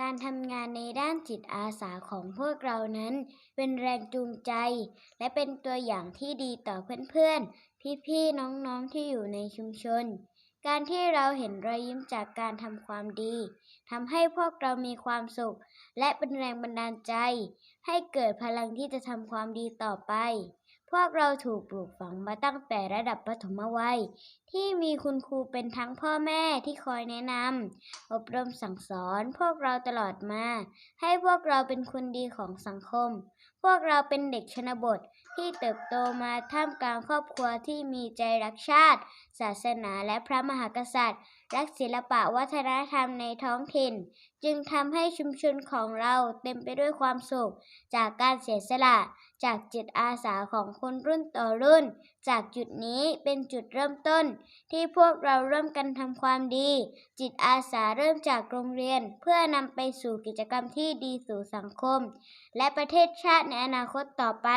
การทำงานในด้านจิตอาสาของพวกเรานั้น เป็นแรงจูงใจ และเป็นตัวอย่างที่ดีต่อเพื่อนๆ พี่ๆ น้องๆ ที่อยู่ในชุมชน การที่เราเห็นรอยยิ้มจากการทำความดีทำให้พวกเรามีความสุข และเป็นแรงบันดาลใจ ให้เกิดพลังที่จะทำความดีต่อไป พวกเราถูกปลูกฝังมาตั้งแต่ระดับประถมวัย ที่มีคุณครูเป็นทั้งพ่อแม่ที่คอยแนะนำอบรมสั่งสอนพวกเราตลอดมา ให้พวกเราเป็นคนดีของสังคม พวกเราเป็นเด็กชนบทที่เติบโตมาท่ามกลางครอบครัวที่มีใจรักชาติ ศาสนาและพระมหากษัตริย์ รักศิลปะวัฒนธรรมในท้องถิ่น จึงทำให้ชุมชนของเราเต็มไปด้วยความสุข จากการเสียสละ จากจิตอาสาของคนรุ่นต่อรุ่น จากจุดนี้เป็นจุดเริ่มต้น ที่พวกเราเริ่มกันทำความดี จิตอาสาเริ่มจากโรงเรียน เพื่อนำไปสู่กิจกรรมที่ดีสู่สังคม และประเทศชาติในอนาคตต่อไป